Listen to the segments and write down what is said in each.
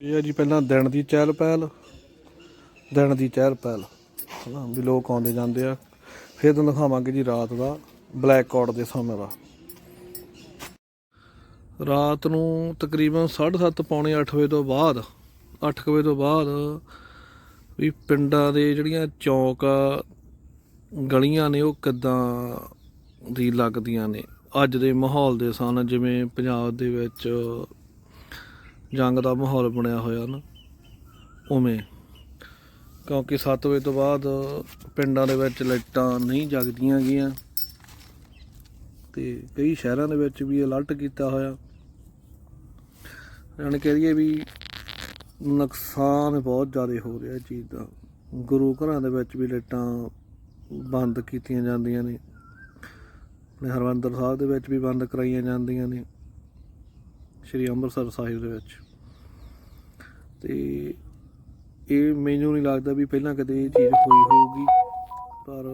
ਇਹ ਆ ਜੀ ਪਹਿਲਾਂ ਦਿਨ ਦੀ ਚਹਿਲ ਪਹਿਲ, ਦਿਨ ਦੀ ਚਹਿਲ ਪਹਿਲ, ਹਨਾ, ਵੀ ਲੋਕ ਆਉਂਦੇ ਜਾਂਦੇ ਆ। ਫਿਰ ਤੁਹਾਨੂੰ ਦਿਖਾਵਾਂਗੇ ਜੀ ਰਾਤ ਦਾ ਬਲੈਕ ਆਊਟ ਦੇ ਸਮੇਂ ਦਾ। ਰਾਤ ਨੂੰ ਤਕਰੀਬਨ 7:30 ਪੌਣੇ 8 ਵਜੇ ਤੋਂ ਬਾਅਦ 8 ਵਜੇ ਤੋਂ ਬਾਅਦ ਵੀ ਪਿੰਡਾਂ ਦੇ ਜਿਹੜੀਆਂ ਚੌਕ ਆ, ਗਲੀਆਂ ਨੇ, ਉਹ ਕਿੱਦਾਂ ਦੀ ਲੱਗਦੀਆਂ ਨੇ। ਅੱਜ ਦੇ ਮਾਹੌਲ ਦੇ ਸਨ, ਜਿਵੇਂ ਪੰਜਾਬ ਦੇ ਵਿੱਚ ਜੰਗ ਦਾ ਮਾਹੌਲ ਬਣਿਆ ਹੋਇਆ ਨਾ, ਉਵੇਂ। ਕਿਉਂਕਿ 7 ਵਜੇ ਤੋਂ ਬਾਅਦ ਪਿੰਡਾਂ ਦੇ ਵਿੱਚ ਲਾਈਟਾਂ ਨਹੀਂ ਜਗਦੀਆਂ ਗਈਆਂ ਤੇ ਕਈ ਸ਼ਹਿਰਾਂ ਦੇ ਵਿੱਚ ਵੀ ਅਲਰਟ ਕੀਤਾ ਹੋਇਆ। ਜਾਣੀ ਕਹੀਏ ਵੀ ਨੁਕਸਾਨ ਬਹੁਤ ਜ਼ਿਆਦਾ ਹੋ ਰਿਹਾ ਇਹ ਚੀਜ਼ ਦਾ। ਗੁਰੂ ਘਰਾਂ ਦੇ ਵਿੱਚ ਵੀ ਲਾਈਟਾਂ ਬੰਦ ਕੀਤੀਆਂ ਜਾਂਦੀਆਂ ਨੇ। ਆਪਣੇ ਹਰਮੰਦਰ ਸਾਹਿਬ ਦੇ ਵਿੱਚ ਵੀ ਬੰਦ ਕਰਾਈਆਂ ਜਾਂਦੀਆਂ ਨੇ। ਸ਼੍ਰੀ ਅੰਮ੍ਰਿਤਸਰ ਸਾਹਿਬ ਦੇ ਵਿੱਚ। ਤੇ ਇਹ ਮੈਨੂੰ ਨਹੀਂ ਲੱਗਦਾ ਵੀ ਪਹਿਲਾਂ ਕਦੇ ਇਹ ਚੀਜ਼ ਹੋਈ ਹੋਊਗੀ। ਪਰ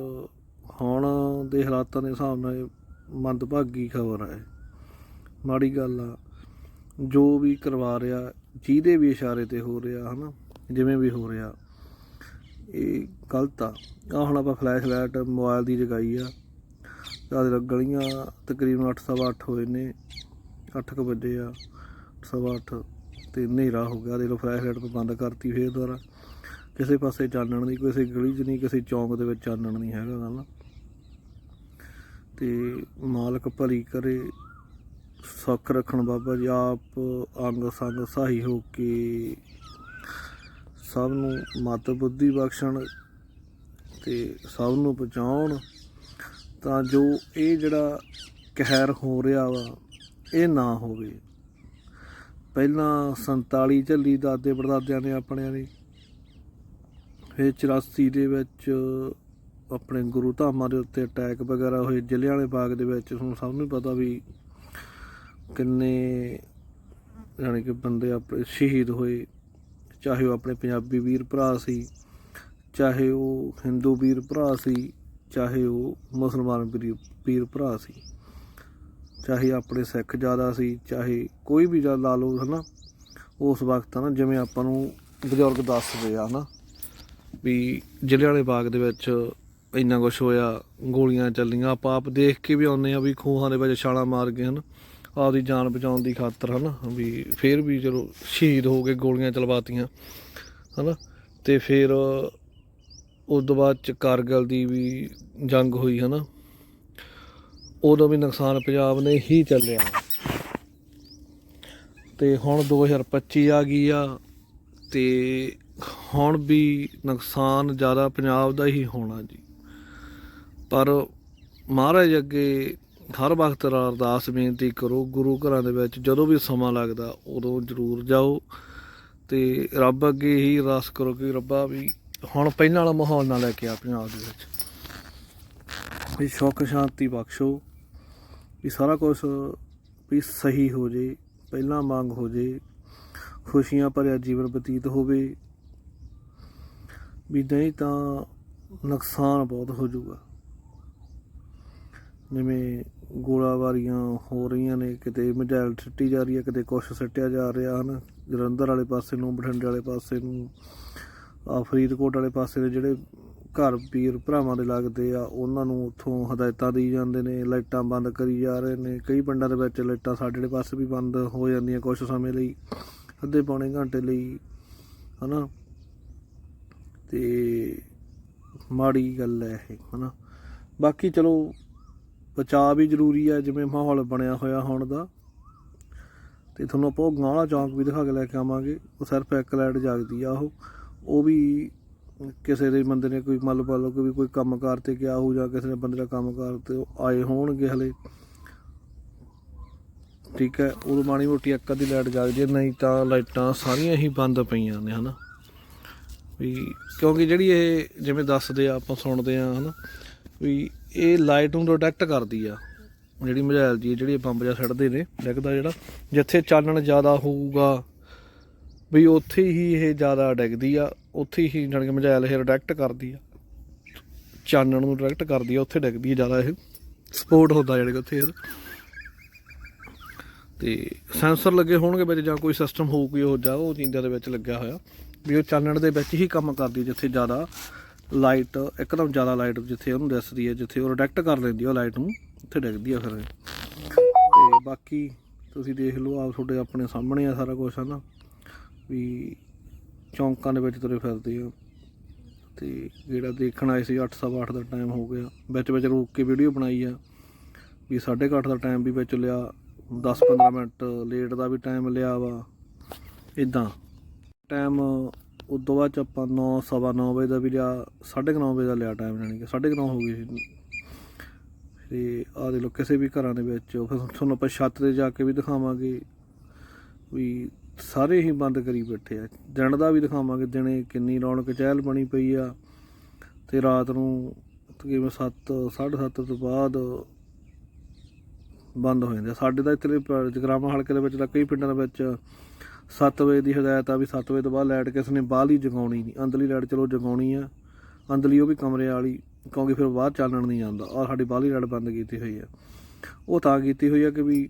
ਹੁਣ ਦੇ ਹਾਲਾਤਾਂ ਦੇ ਹਿਸਾਬ ਨਾਲ ਇਹ ਮੰਦਭਾਗੀ ਖਬਰ ਹੈ। ਮਾੜੀ ਗੱਲ ਆ, ਜੋ ਵੀ ਕਰਵਾ ਰਿਹਾ, ਜਿਹਦੇ ਵੀ ਇਸ਼ਾਰੇ ਤੇ ਹੋ ਰਿਹਾ, ਹਨਾ, ਜਿਵੇਂ ਵੀ ਹੋ ਰਿਹਾ, ਇਹ ਗਲਤ ਆ। ਆ ਹੁਣ ਆਪਾਂ ਫਲੈਸ਼ ਲਾਈਟ ਮੋਬਾਈਲ ਦੀ ਜਗਾਈ ਆ। ਆਹ ਗਲੀਆਂ ਤਕਰੀਬਨ 8:30 ਹੋਏ ਨੇ। 8 ਕੁ ਵਜੇ ਆ, ਸਵਾ ਅੱਠ, ਤੇ ਹਨੇਰਾ ਹੋ ਗਿਆ। ਦੇਖ ਲਓ ਫਲੈਸ਼ ਲਾਈਟ ਬੰਦ ਕਰਤੀ ਫੇਰ ਦੁਬਾਰਾ। ਕਿਸੇ ਪਾਸੇ ਚਾਨਣ ਨਹੀਂ ਕਿਸੇ ਗਲੀ 'ਚ ਨਹੀਂ, ਕਿਸੇ ਚੌਂਕ ਦੇ ਵਿੱਚ ਚਾਨਣ ਨਹੀਂ ਹੈਗਾ ਗੱਲ। ਤੇ ਮਾਲਕ ਭਲੀ ਕਰੇ, ਸੁੱਖ ਰੱਖਣ ਬਾਬਾ ਜੀ, ਆਪ ਅੰਗ ਸੰਗ ਸਹੀ ਹੋ ਕੇ ਸਭ ਨੂੰ ਮਤ ਬੁੱਧੀ ਬਖਸ਼ਣ ਤੇ ਸਭ ਨੂੰ ਪਹੁੰਚਾਉਣ। ਤਾਂ ਜੋ ਇਹ ਜਿਹੜਾ ਕਹਿਰ ਹੋ ਰਿਹਾ ਵਾ ਇਹ ਨਾ ਹੋਵੇ। ਪਹਿਲਾਂ 47 ਝੱਲੀ ਦਾਦੇ ਪੜਦਾਦਿਆਂ ਨੇ ਆਪਣਿਆਂ ਨੇ। ਫਿਰ 84 ਦੇ ਵਿੱਚ ਆਪਣੇ ਗੁਰੂ ਧਾਮਾਂ ਦੇ ਉੱਤੇ ਅਟੈਕ ਵਗੈਰਾ ਹੋਏ, ਜ਼ਿਲ੍ਹਿਆਂ ਵਾਲੇ ਬਾਗ ਦੇ ਵਿੱਚ। ਤੁਹਾਨੂੰ ਸਭ ਨੂੰ ਪਤਾ ਵੀ ਕਿੰਨੇ ਯਾਨੀ ਕਿ ਬੰਦੇ ਆਪਣੇ ਸ਼ਹੀਦ ਹੋਏ। ਚਾਹੇ ਉਹ ਆਪਣੇ ਪੰਜਾਬੀ ਵੀਰ ਭਰਾ ਸੀ, ਚਾਹੇ ਉਹ ਹਿੰਦੂ ਵੀਰ ਭਰਾ ਸੀ, ਚਾਹੇ ਉਹ ਮੁਸਲਮਾਨ ਵੀਰ ਵੀਰ ਭਰਾ ਸੀ। ਚਾਹੇ ਆਪਣੇ ਸਿੱਖ ਜ਼ਿਆਦਾ ਸੀ, ਚਾਹੇ ਕੋਈ ਵੀ ਜ਼ਿਆਦਾ ਲਾ ਲਓ, ਹਨਾ? ਉਸ ਵਕਤ ਨਾ ਜਿਵੇਂ ਆਪਾਂ ਨੂੰ ਬਜ਼ੁਰਗ ਦੱਸਦੇ ਆ, ਹਨਾ? ਵੀ ਜ਼ਿਲ੍ਹਿਆਂਵਾਲੇ ਬਾਗ ਦੇ ਵਿੱਚ ਇੰਨਾ ਕੁਝ ਹੋਇਆ, ਗੋਲੀਆਂ ਚੱਲੀਆਂ, ਆਪਾਂ ਆਪ ਦੇਖ ਕੇ ਵੀ ਆਉਂਦੇ ਆ ਵੀ ਖੂਹਾਂ ਦੇ ਵਿੱਚ ਛਾਲਾਂ ਮਾਰ ਕੇ, ਹਨ? ਆਪਦੀ ਜਾਨ ਬਚਾਉਣ ਦੀ ਖਾਤਰ, ਹਨਾ? ਵੀ ਫੇਰ ਵੀ ਚਲੋ ਸ਼ਹੀਦ ਹੋ ਕੇ ਗੋਲੀਆਂ ਚਲਵਾਤੀਆਂ, ਹਨਾ? ਤੇ ਫਿਰ ਉਸ ਤੋਂ ਬਾਅਦ ਚ ਕਾਰਗਲ ਦੀ ਵੀ ਜੰਗ ਹੋਈ, ਹਨਾ? ਉਦੋਂ ਵੀ ਨੁਕਸਾਨ ਪੰਜਾਬ ਨੇ ਹੀ ਚੱਲਿਆ। ਤੇ ਹੁਣ 2025 ਆ ਗਈ ਆ, ਤੇ ਹੁਣ ਵੀ ਨੁਕਸਾਨ ਜ਼ਿਆਦਾ ਪੰਜਾਬ ਦਾ ਹੀ ਹੋਣਾ ਜੀ। ਪਰ ਮਹਾਰਾਜ ਅੱਗੇ ਹਰ ਵਕਤ ਅਰਦਾਸ ਬੇਨਤੀ ਕਰੋ, ਗੁਰੂ ਘਰਾਂ ਦੇ ਵਿੱਚ ਜਦੋਂ ਵੀ ਸਮਾਂ ਲੱਗਦਾ ਉਦੋਂ ਜ਼ਰੂਰ ਜਾਓ। ਤੇ ਰੱਬ ਅੱਗੇ ਹੀ ਅਰਦਾਸ ਕਰੋ ਕਿ ਰੱਬਾ ਵੀ ਹੁਣ ਪਹਿਲਾਂ ਵਾਲਾ ਮਾਹੌਲ ਨਾ ਲੈ ਕੇ ਆ ਪੰਜਾਬ ਦੇ ਵਿੱਚ। ਵੀ ਸੁੱਖ ਸ਼ਾਂਤੀ ਬਖਸ਼ੋ। ਵੀ ਸਾਰਾ ਕੁਝ ਵੀ ਸਹੀ ਹੋ ਜੇ, ਪਹਿਲਾਂ ਮੰਗ ਹੋ ਜੇ, ਖੁਸ਼ੀਆਂ ਭਰਿਆ ਜੀਵਨ ਬਤੀਤ ਹੋਵੇ, ਵੀ ਨਹੀਂ ਤਾਂ ਨੁਕਸਾਨ ਬਹੁਤ ਹੋ ਜਾਊਗਾ। ਜਿਵੇਂ ਗੋਲਾਬਾਰੀਆਂ ਹੋ ਰਹੀਆਂ ਨੇ, ਕਿਤੇ ਮਜਾਇਲ ਛੱਟੀ ਜਾ ਰਹੀ ਹੈ, ਕਿਤੇ ਕੁਛ ਸੱਟਿਆ ਜਾ ਰਿਹਾ ਹਨ, ਜਲੰਧਰ ਵਾਲੇ ਪਾਸੇ ਨੂੰ, ਬਠਿੰਡੇ ਵਾਲੇ ਪਾਸੇ ਨੂੰ ਆ ਫਰੀਦਕੋਟ ਵਾਲੇ ਪਾਸੇ ਦੇ ਜਿਹੜੇ ਘਰ ਵੀਰ ਭਰਾਵਾਂ ਦੇ ਲੱਗਦੇ ਆ, ਉਹਨਾਂ ਨੂੰ ਉੱਥੋਂ ਹਦਾਇਤਾਂ ਦੇਈ ਜਾਂਦੇ ਨੇ, ਲਾਈਟਾਂ ਬੰਦ ਕਰੀ ਜਾ ਰਹੇ ਨੇ। ਕਈ ਪਿੰਡਾਂ ਦੇ ਵਿੱਚ ਲਾਈਟਾਂ ਸਾਡੇ ਪਾਸੇ ਵੀ ਬੰਦ ਹੋ ਜਾਂਦੀਆਂ ਕੁਝ ਸਮੇਂ ਲਈ, ਅੱਧੇ ਪੌਣੇ ਘੰਟੇ ਲਈ, ਹਨਾ? ਤੇ ਮਾੜੀ ਗੱਲ ਹੈ ਇਹ, ਹਨਾ? ਬਾਕੀ ਚਲੋ, ਬਚਾਅ ਵੀ ਜ਼ਰੂਰੀ ਹੈ ਜਿਵੇਂ ਮਾਹੌਲ ਬਣਿਆ ਹੋਇਆ ਹੋਣ ਦਾ। ਤੇ ਤੁਹਾਨੂੰ ਆਪਾਂ ਉਹ ਗਾਂਲਾ ਚੌਂਕ ਵੀ ਦਿਖਾ ਕੇ ਲੈ ਕੇ ਆਵਾਂਗੇ, ਉਹ ਸਿਰਫ ਇੱਕ ਲਾਈਟ ਜਗਦੀ ਆ ਉਹ। ਉਹ ਵੀ ਕਿਸੇ ਦੇ ਬੰਦੇ ਨੇ ਕੋਈ ਮੰਨ ਲਓ ਕਿ ਵੀ ਕੋਈ ਕੰਮਕਾਰ ਤੇ ਗਿਆ ਹੋ ਜਾਂ ਕਿਸੇ ਨੇ ਬੰਦੇ ਦਾ ਕੰਮਕਾਰ ਤੇ ਉਹ ਆਏ ਹੋਣਗੇ ਹਲੇ। ਠੀਕ ਹੈ, ਉਦੋਂ ਮਾੜੀ ਮੋਟੀ ਇੱਕ ਅੱਧੀ ਲਾਈਟ ਜਗਦੀ ਹੈ ਨਹੀਂ ਤਾਂ ਲਾਈਟਾਂ ਸਾਰੀਆਂ ਹੀ ਬੰਦ ਪਈਆਂ ਨੇ, ਹਨਾ। ਵੀ ਕਿਉਂਕਿ ਜਿਹੜੀ ਇਹ ਜਿਵੇਂ ਦੱਸਦੇ ਆ, ਆਪਾਂ ਸੁਣਦੇ ਆ, ਹਨਾ, ਵੀ ਇਹ ਲਾਈਟ ਨੂੰ ਡਿਟੈਕਟ ਕਰਦੀ ਆ। ਜਿਹੜੀ ਮਝੈਲ ਜੀ, ਜਿਹੜੀ ਬੰਬ ਜਿਹਾ ਛੱਡਦੇ ਨੇ, ਡਿੱਗਦਾ ਜਿਹੜਾ, ਜਿੱਥੇ ਚਾਨਣ ਜ਼ਿਆਦਾ ਹੋਊਗਾ, ਵੀ ਉੱਥੇ ਹੀ ਇਹ ਜ਼ਿਆਦਾ ਡਿੱਗਦੀ ਆ। ਉੱਥੇ ਹੀ ਜਾਣੀ ਕਿ ਮਜ਼ਾਇਲ ਇਹ ਡਿਟੈਕਟ ਕਰਦੀ ਆ। ਚਾਨਣ ਨੂੰ ਡਿਟੈਕਟ ਕਰਦੀ ਆ, ਉੱਥੇ ਡਿੱਗਦੀ ਆ ਜ਼ਿਆਦਾ ਇਹ। ਸਪੋਰਟ ਹੁੰਦਾ ਜਿਹੜੇ ਕਿ ਉੱਥੇ ਇਹ ਤੇ ਸੈਂਸਰ ਲੱਗੇ ਹੋਣਗੇ ਵਿੱਚ ਜਾਂ ਕੋਈ ਸਿਸਟਮ ਹੋਊ, ਕੋਈ ਉਹ ਜਾ, ਉਹ ਚੀਜ਼ਾਂ ਦੇ ਵਿੱਚ ਲੱਗਿਆ ਹੋਇਆ। ਵੀ ਉਹ ਚਾਨਣ ਦੇ ਵਿੱਚ ਹੀ ਕੰਮ ਕਰਦੀ ਜਿੱਥੇ ਜ਼ਿਆਦਾ ਲਾਈਟ ਇੱਕਦਮ ਜ਼ਿਆਦਾ ਲਾਈਟ ਜਿੱਥੇ ਉਹਨੂੰ ਦਿਸਦੀ ਹੈ ਜਿੱਥੇ ਉਹ ਰਿਡੈਕਟ ਕਰ ਲੈਂਦੀ ਹੈ ਉਹ ਲਾਈਟ ਨੂੰ, ਉੱਥੇ ਡਿੱਗਦੀ ਆ ਫਿਰ ਇਹ। ਤੇ ਬਾਕੀ ਤੁਸੀਂ ਦੇਖ ਲਓ ਆਪ ਤੁਹਾਡੇ ਆਪਣੇ ਸਾਹਮਣੇ ਆ ਸਾਰਾ ਕੁਝ ਹੈ ਨਾ ਵੀ ਚੌਂਕਾਂ ਦੇ ਵਿੱਚ ਤੁਰੇ ਫਿਰਦੇ ਆ। ਤੇ ਜਿਹੜਾ ਦੇਖਣ ਆਏ ਸੀ 8:30 ਦਾ ਟਾਈਮ ਹੋ ਗਿਆ। ਵਿੱਚ ਵਿੱਚ ਰੋਕ ਕੇ ਵੀਡੀਓ ਬਣਾਈ ਆ। ਵੀ 8:30 ਦਾ ਟਾਈਮ ਵੀ ਵਿੱਚ ਲਿਆ। 10-15 ਮਿੰਟ ਲੇਟ ਦਾ ਵੀ ਟਾਈਮ ਲਿਆ ਵਾ। ਇਦਾਂ ਟਾਈਮ ਉਦੋਂ ਬਾਅਦ ਚ ਆਪਾਂ 9:30 ਵਜੇ ਦਾ ਵੀ ਲਿਆ। 9:30 ਵਜੇ ਦਾ ਲਿਆ ਟਾਈਮ ਜਾਣੀ ਕਿ 9:30 ਹੋ ਗਈ ਸੀ। ਤੇ ਆ ਦੇ ਲੋ ਕਿਸੇ ਵੀ ਘਰਾਂ ਦੇ ਵਿੱਚ ਫਿਰ ਤੁਹਾਨੂੰ ਆਪਾਂ ਛੱਤ ਤੇ ਜਾ ਕੇ ਵੀ ਦਿਖਾਵਾਂਗੇ। ਵੀ ਸਾਰੇ ਹੀ ਬੰਦ ਕਰੀ ਬੈਠੇ ਆ। ਦਿਨ ਦਾ ਵੀ ਦਿਖਾਵਾਂਗੇ, ਦਿਨੇ ਕਿੰਨੀ ਰੌਣਕ, ਚਹਿਲ ਬਣੀ ਪਈ ਆ। ਤੇ ਰਾਤ ਨੂੰ ਤਕਰੀਬਨ 7 7:30 ਤੋਂ ਬਾਅਦ ਬੰਦ ਹੋ ਜਾਂਦੇ ਆ। ਸਾਡੇ ਤਾਂ ਇੱਥੇ ਪ- ਹਲਕੇ ਦੇ ਵਿੱਚ ਤਾਂ ਕਈ ਪਿੰਡਾਂ ਦੇ ਵਿੱਚ 7 ਵਜੇ ਦੀ ਹਦਾਇਤ ਆ ਵੀ 7 ਵਜੇ ਤੋਂ ਬਾਅਦ ਲਾਈਟ ਕਿਸੇ ਨੇ ਬਾਹਲੀ ਜਗਾਉਣੀ ਨਹੀਂ। ਅੰਦਰਲੀ ਲਾਈਟ ਚਲੋ ਜਗਾਉਣੀ ਆ। ਅੰਦਰਲੀ ਉਹ ਵੀ ਕਮਰੇ ਵਾਲੀ, ਕਿਉਂਕਿ ਫਿਰ ਬਾਹਰ ਚਾਨਣ ਨਹੀਂ ਜਾਂਦਾ। ਔਰ ਸਾਡੀ ਬਾਹਰਲੀ ਲਾਈਟ ਬੰਦ ਕੀਤੀ ਹੋਈ ਆ। ਉਹ ਤਾਂ ਕੀਤੀ ਹੋਈ ਆ ਕਿ ਵੀ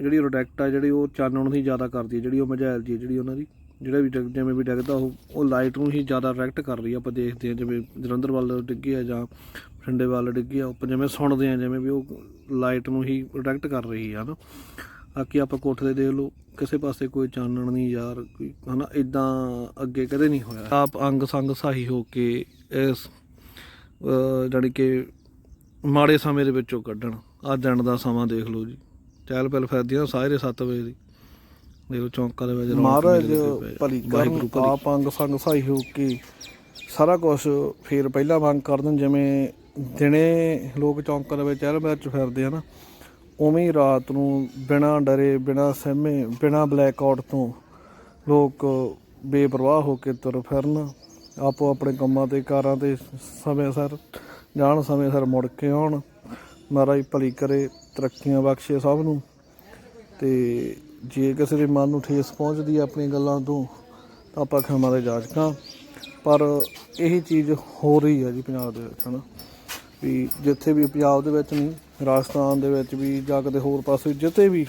ਜਿਹੜੀ ਰੋਡੈਕਟ ਆ, ਜਿਹੜੀ ਉਹ ਚਾਨਣ ਨੂੰ ਹੀ ਜ਼ਿਆਦਾ ਕਰਦੀ ਹੈ ਜਿਹੜੀ ਉਹ ਮਝੈਲ ਜੀ ਹੈ ਜਿਹੜੀ ਉਹਨਾਂ ਦੀ, ਜਿਹੜਾ ਵੀ ਡਿੱਗ- ਜਿਵੇਂ ਵੀ ਡਿੱਗਦਾ ਉਹ ਉਹ ਲਾਈਟ ਨੂੰ ਹੀ ਜ਼ਿਆਦਾ ਅਟਰੈਕਟ ਕਰ ਰਹੀ ਆ, ਆਪਾਂ ਦੇਖਦੇ ਹਾਂ ਜਿਵੇਂ ਜਲੰਧਰ ਵੱਲ ਡਿੱਗੇ ਆ ਜਾਂ ਬਠਿੰਡੇ ਵੱਲ ਡਿੱਗੇ ਆ, ਆਪਾਂ ਜਿਵੇਂ ਸੁਣਦੇ ਹਾਂ ਜਿਵੇਂ ਵੀ ਉਹ ਲਾਈਟ ਨੂੰ ਹੀ ਪ੍ਰੋਟੈਕਟ ਕਰ ਰਹੀ ਆ ਨਾ ਬਾਕੀ ਆਪਾਂ ਕੋਠੇ ਤੇ ਦੇਖ ਲਓ, ਕਿਸੇ ਪਾਸੇ ਕੋਈ ਚਾਨਣ ਨਹੀਂ ਯਾਰ, ਕੋਈ, ਹਨਾ ਇਦਾਂ ਅੱਗੇ ਕਦੇ ਨਹੀਂ ਹੋਇਆ। ਆਪ ਅੰਗ ਸੰਗ ਸਹਾਈ ਹੋ ਕੇ ਇਸ, ਅਹ, ਜਾਣੀ ਕਿ ਮਾੜੇ ਸਮੇਂ ਦੇ ਵਿੱਚੋਂ ਕੱਢਣ ਆ ਦਿਨ ਦਾ ਸਮਾਂ ਦੇਖ ਲਓ ਜੀ। ਚਹਿਲ ਪਹਿਲ ਫਿਰਦੀਆਂ ਸਾਰੇ 7 ਵਜੇ ਦੀ। ਦੇਖੋ ਚੌਂਕਾਂ ਦੇ ਵਿੱਚ ਰੌਣਕ ਮਹਾਰਾਜ ਮੇਲੇ ਲੱਗੇ ਪਏ ਆ। ਭਲੀ ਵਾਹਿਗੁਰੂ ਕਰਨ ਭਲੀ। ਆਪ ਅੰਗ ਸੰਗ ਸਹਾਈ ਹੋ ਕੇ ਸਾਰਾ ਕੁਝ ਫੇਰ ਪਹਿਲਾਂ ਵਾਂਗ ਕਰ ਦੇਣ ਜਿਵੇਂ ਦਿਨੇ ਲੋਕ ਚੌਂਕਾਂ ਦੇ ਵਿੱਚ ਚਹਿਲ ਵਿੱਚ ਫਿਰਦੇ ਆ ਨਾ ਉਵੇਂ ਹੀ ਰਾਤ ਨੂੰ ਬਿਨਾਂ ਡਰੇ ਬਿਨਾਂ ਸਹਿਮੇ ਬਿਨਾਂ ਬਲੈਕ ਆਊਟ ਤੋਂ ਲੋਕ ਬੇਪਰਵਾਹ ਹੋ ਕੇ ਤੁਰ ਫਿਰਨ ਆਪੋ ਆਪਣੇ ਕੰਮਾਂ ਤੇ ਕਾਰਾਂ ਤੇ ਸਮੇਂ ਸਿਰ ਜਾਣ ਸਮੇਂ ਸਿਰ ਮੁੜ ਕੇ ਆਉਣ। ਮਹਾਰਾਜ ਭਲੀ ਕਰੇ, ਤਰੱਕੀਆਂ ਬਖਸ਼ੇ ਸਭ ਨੂੰ। ਤੇ ਜੇ ਕਿਸੇ ਦੇ ਮਨ ਨੂੰ ਠੇਸ ਪਹੁੰਚਦੀ ਹੈ ਆਪਣੀਆਂ ਗੱਲਾਂ ਤੋਂ, ਤਾਂ ਆਪਾਂ ਖਿਮਾ ਦੇ ਜਾਚਕਾਂ ਪਰ ਇਹੀ ਚੀਜ਼ ਹੋ ਰਹੀ ਹੈ ਜੀ ਪੰਜਾਬ ਦੇ ਵਿੱਚ, ਹਨਾ। ਵੀ ਜਿੱਥੇ ਵੀ ਪੰਜਾਬ ਦੇ ਵਿੱਚ ਨਹੀਂ, ਰਾਜਸਥਾਨ ਦੇ ਵਿੱਚ ਵੀ ਜਾਂ ਕਿਤੇ ਹੋਰ ਪਾਸੇ ਜਿੱਥੇ ਵੀ,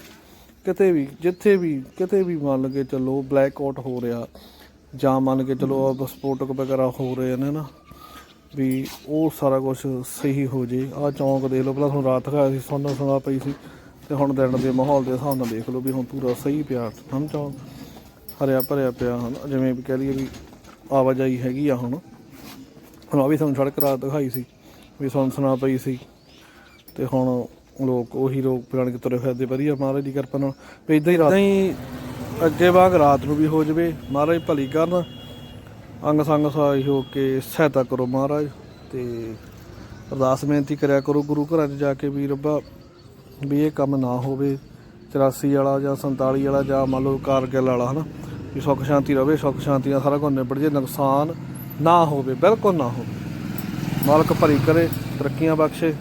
ਕਿਤੇ ਵੀ, ਜਿੱਥੇ ਵੀ, ਕਿਤੇ ਵੀ ਮੰਨ ਕੇ ਚੱਲੋ ਬਲੈਕ ਆਊਟ ਹੋ ਰਿਹਾ। ਜਾਂ ਮੰਨ ਕੇ ਚਲੋ ਆ ਸਪੋਰਟਕ ਵਗੈਰਾ ਹੋ ਰਹੇ ਨੇ ਨਾ। ਵੀ ਉਹ ਸਾਰਾ ਕੁਝ ਸਹੀ ਹੋ ਜੇ। ਆ ਚੌਂਕ ਦੇਖ ਲਓ, ਪਹਿਲਾਂ ਤੁਹਾਨੂੰ ਰਾਤ ਦਿਖਾਇਆ ਸੀ ਸੁਣਨਾ ਸੁਣਾ ਪਈ ਸੀ ਤੇ ਹੁਣ ਦਿਨ ਦੇ ਮਾਹੌਲ ਦੇ ਹਿਸਾਬ ਨਾਲ ਦੇਖ ਲਓ ਵੀ ਹੁਣ ਪੂਰਾ ਸਹੀ ਪਿਆ ਹਮ ਚੌਂਕ। ਹਰਿਆ ਭਰਿਆ ਪਿਆ ਹਨ, ਜਿਵੇਂ ਵੀ ਕਹਿ ਲਈਏ ਵੀ ਆਵਾਜਾਈ ਹੈਗੀ ਆ ਹੁਣ। ਹੁਣ ਆ ਵੀ ਤੁਹਾਨੂੰ ਸੜਕ ਰਾਤ ਦਿਖਾਈ ਸੀ, ਵੀ ਸੁਣ ਸੁਣਾ ਪਈ ਸੀ। ਤੇ ਹੁਣ ਲੋਕ ਉਹੀ ਲੋਕ ਪੁਰਾਣੇ ਤੁਰੇ ਫਿਰਦੇ, ਵਧੀਆ ਮਹਾਰਾਜ ਦੀ ਕਿਰਪਾ ਨਾਲ। ਵੀ ਇਦਾਂ ਹੀ ਰਾਤ ਹੀ ਅੱਗੇ ਬਾਗ ਰਾਤ ਨੂੰ ਵੀ ਹੋ ਜਵੇ, ਮਹਾਰਾਜ ਭਲੀ ਕਰਨ। ਅੰਗ ਸੰਗ ਸਹਾਈ ਹੋ ਕੇ ਸਹਾਇਤਾ ਕਰੋ ਮਹਾਰਾਜ ਤੇ ਅਰਦਾਸ ਬੇਨਤੀ ਕਰਿਆ ਕਰੋ ਗੁਰੂ ਘਰਾਂ 'ਚ ਜਾ ਕੇ ਵੀ ਰੱਬਾ ਵੀ ਇਹ ਕੰਮ ਨਾ ਹੋਵੇ 84 ਵਾਲਾ ਜਾਂ 47 ਵਾਲਾ ਜਾਂ ਮੰਨ ਲਓ ਕਾਰਗਿਲ ਵਾਲਾ, ਹਨਾ? ਵੀ ਸੁੱਖ ਸ਼ਾਂਤੀ ਰਵੇ, ਸੁੱਖ ਸ਼ਾਂਤੀ ਨਾਲ ਸਾਰਾ ਕੁਝ ਨਿਬੜ ਜੇ, ਨੁਕਸਾਨ ਨਾ ਹੋਵੇ, ਬਿਲਕੁਲ ਨਾ ਹੋਵੇ। ਮਾਲਕ ਭਰੀ ਕਰੇ, ਤਰੱਕੀਆਂ ਬਖਸ਼ੇ।